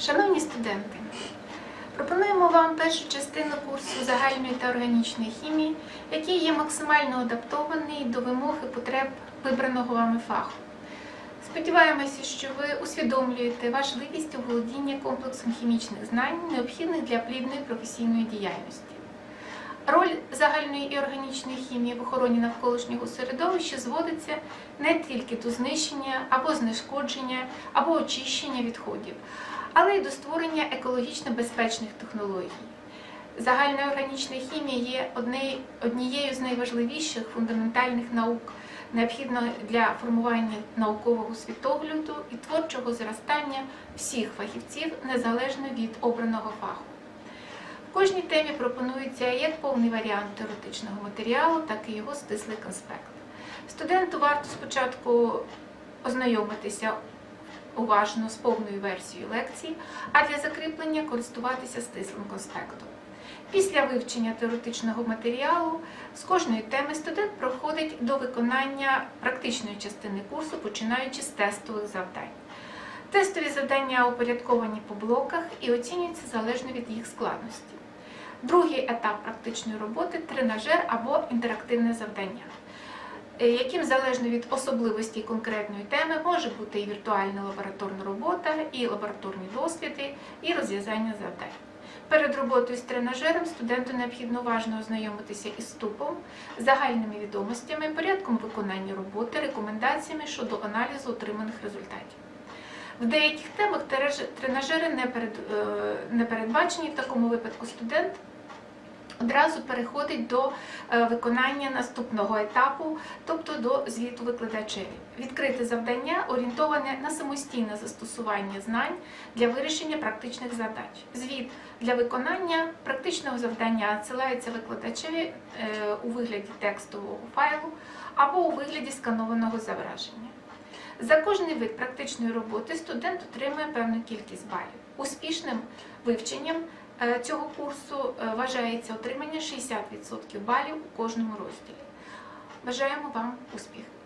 Шановні студенти, пропонуємо вам першу частину курсу загальної та органічної хімії, який є максимально адаптований до вимог і потреб вибраного вами фаху. Сподіваємося, що ви усвідомлюєте важливість оволодіння комплексом хімічних знань, необхідних для плідної професійної діяльності. Роль загальної і органічної хімії в охороні навколишнього середовища зводиться не тільки до знищення або знешкодження, або очищення відходів, але й до створення екологічно безпечних технологій. Загальна органічна хімія є однією з найважливіших фундаментальних наук, необхідно для формування наукового світогляду і творчого зростання всіх фахівців незалежно від обраного фаху. В кожній темі пропонується як повний варіант теоретичного матеріалу, так і його стислий конспект. Студенту варто спочатку ознайомитися уважно з повною версією лекції, а для закріплення користуватися стислим конспектом. Після вивчення теоретичного матеріалу з кожної теми студент проходить до виконання практичної частини курсу, починаючи з тестових завдань. Тестові завдання упорядковані по блоках і оцінюються залежно від їх складності. Другий етап практичної роботи тренажер або інтерактивне завдання, яким залежно від особливостей конкретної теми може бути і віртуальна лабораторна робота, і лабораторні досліди, і розв'язання завдань. Перед роботою з тренажером студенту необхідно уважно ознайомитися із вступом, загальними відомостями, порядком виконання роботи, рекомендаціями щодо аналізу отриманих результатів. В деяких темах тренажери е, не передбачені. В такому випадку студент одразу переходить до е, виконання наступного етапу, тобто до звіту викладачеві. Відкрите завдання орієнтоване на самостійне застосування знань для вирішення практичних задач. Звіт для виконання практичного завдання надсилається викладачеві е, у вигляді текстового файлу або у вигляді сканованого зображення. За кожний вид практичної роботи студент отримує певну кількість балів. Успішним вивченням цього курсу е, вважається отримання 60% балів у кожному розділі. Бажаємо вам успіху!